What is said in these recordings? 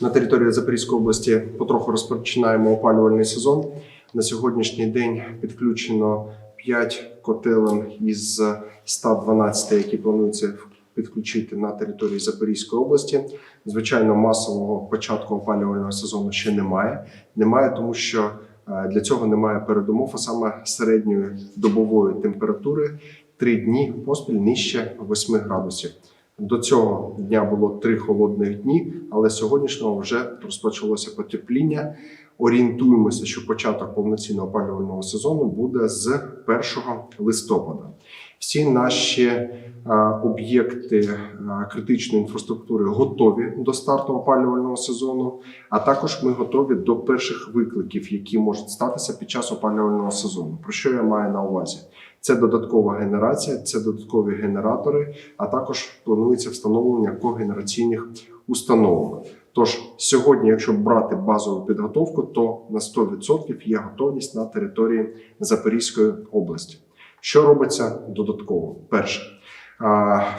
На території Запорізької області потроху розпочинаємо опалювальний сезон. На сьогоднішній день підключено 5 котелень із 112, які планується підключити на території Запорізької області. Звичайно, масового початку опалювального сезону ще немає. Немає, тому що е, для цього немає передумов, а саме середньої добової температури 3 дні поспіль нижче 8 градусів. До цього дня було три холодних дні, але сьогоднішнього вже розпочалося потепління. Орієнтуємося, що початок повноцінного опалювального сезону буде з 1 листопада. Всі наші е, об'єкти е, критичної інфраструктури готові до старту опалювального сезону, а також ми готові до перших викликів, які можуть статися під час опалювального сезону. Про що я маю на увазі? Це додаткова генерація, це додаткові генератори, а також планується встановлення когенераційних установок. Тож сьогодні, якщо брати базову підготовку, то на 100% є готовність на території Запорізької області. Що робиться додатково? Перше,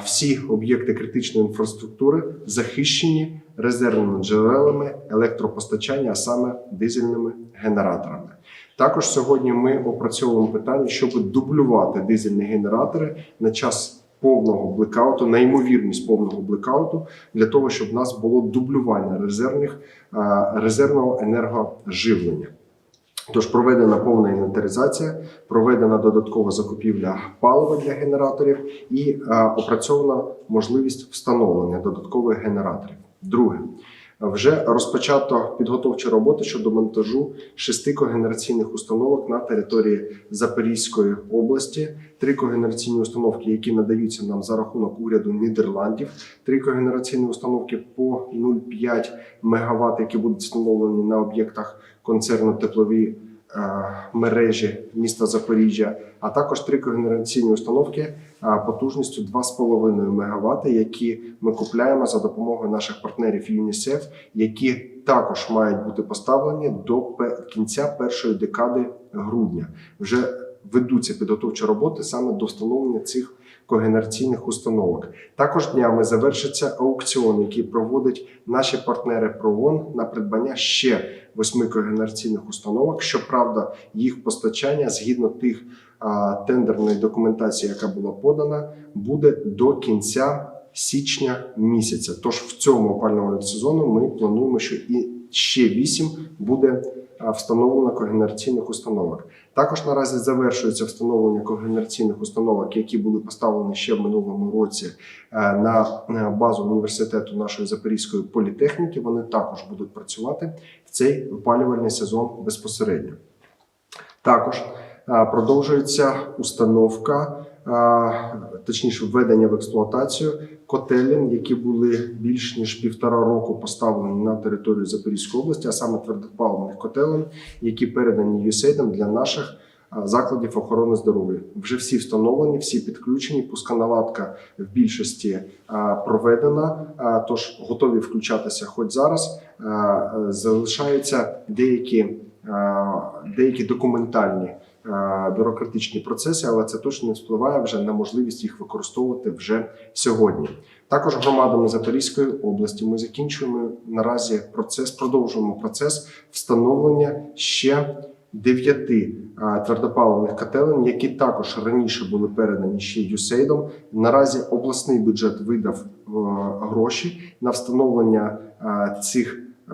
всі об'єкти критичної інфраструктури захищені резервними джерелами електропостачання, а саме дизельними генераторами. Також сьогодні ми опрацьовуємо питання, щоб дублювати дизельні генератори на час повного блекауту, на ймовірність повного блекауту, для того, щоб в нас було дублювання резервних резервного енергоживлення. Тож проведена повна інвентаризація, проведена додаткова закупівля палива для генераторів і е, опрацьована можливість встановлення додаткових генераторів. Друге, вже розпочато підготовчі роботи щодо монтажу шести когенераційних установок на території Запорізької області. Три когенераційні установки, які надаються нам за рахунок уряду Нідерландів, три когенераційні установки по 0,5 МВт, які будуть встановлені на об'єктах концерну теплові мережі міста Запоріжжя, а також три когенераційні установки е, потужністю 2,5 МВт, які ми купляємо за допомогою наших партнерів ЮНІСЕФ, які також мають бути поставлені до кінця першої декади грудня. Вже ведуться підготовчі роботи саме до встановлення цих когенераційних установок. Також днями завершиться аукціон, який проводять наші партнери ПРООН на придбання ще восьми когенераційних установок. Щоправда, їх постачання згідно тих а, тендерної документації, яка була подана, буде до кінця січня місяця. Тож в цьому опалювальному сезону ми плануємо, що і ще вісім буде встановлено когенераційних установок. Також наразі завершується встановлення когенераційних установок, які були поставлені ще в минулому році е, на е, базу університету нашої Запорізької політехніки. Вони також будуть працювати в цей опалювальний сезон безпосередньо. Також е, продовжується установка, точніше, введення в експлуатацію котелень, які були більш ніж півтора року поставлені на територію Запорізької області, а саме твердопаливних котелень, які передані ЮСЕЙДом для наших закладів охорони здоров'я. Вже всі встановлені, всі підключені. Пусконаладка в більшості проведена, тож готові включатися хоч зараз. Залишаються деякі, деякі документальні. А, Бюрократичні процеси, але це точно не впливає вже на можливість їх використовувати вже сьогодні. Також громадами Запорізької області ми закінчуємо наразі процес, продовжуємо процес встановлення ще дев'яти твердопаливних котелень, які також раніше були передані ще ЮСЕЙДом. Наразі обласний бюджет видав е, гроші на встановлення цих е,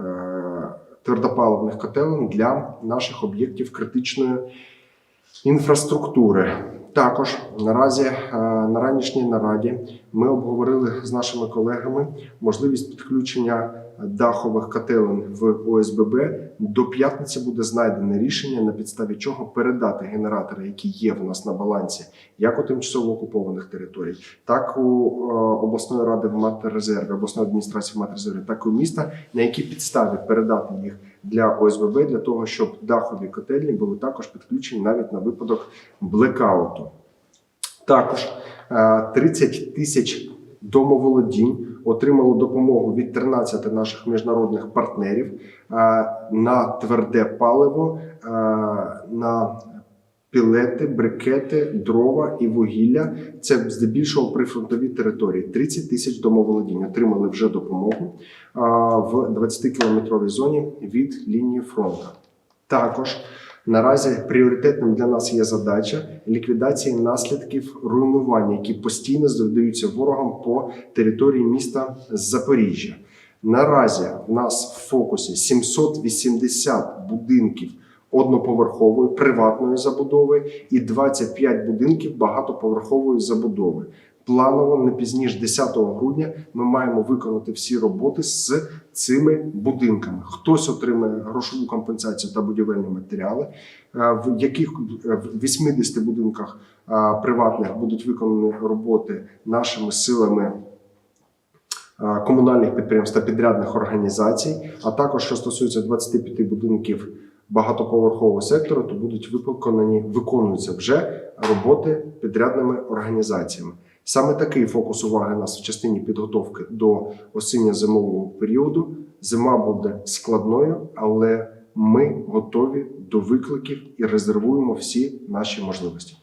твердопаливних котелень для наших об'єктів критичної інфраструктури. Також наразі е, на ранішній нараді ми обговорили з нашими колегами можливість підключення дахових котелень в ОСББ. До п'ятниці буде знайдене рішення, на підставі чого передати генератори, які є в нас на балансі, як у тимчасово окупованих територій, так у е, обласної ради в матеррезерві, обласної адміністрації в матеррезерві, так і у міста, на які підставі передати їх для ОСББ, для того, щоб дахові котельні були також підключені навіть на випадок блекауту. Також е, 30 тисяч домоволодінь отримало допомогу від 13 наших міжнародних партнерів е, на тверде паливо, е, на пілети, брикети, дрова і вугілля. Це здебільшого прифронтові території. 30 тисяч домоволодінь отримали вже допомогу в 20-кілометровій зоні від лінії фронту. Також наразі пріоритетним для нас є задача ліквідації наслідків руйнування, які постійно завдаються ворогам по території міста Запоріжжя. Наразі в нас в фокусі 780 будинків одноповерхової приватної забудови і 25 будинків багатоповерхової забудови. Планово не пізніше 10 грудня ми маємо виконати всі роботи з цими будинками. Хтось отримає грошову компенсацію та будівельні матеріали, е, в яких е, в 80 будинках е, приватних будуть виконані роботи нашими силами комунальних підприємств та підрядних організацій. А також що стосується 25 будинків багатоповерхового сектору, то будуть виконані виконуються вже роботи підрядними організаціями. Саме такий фокус уваги нас в частині підготовки до осінньо-зимового періоду. Зима буде складною, але ми готові до викликів і резервуємо всі наші можливості.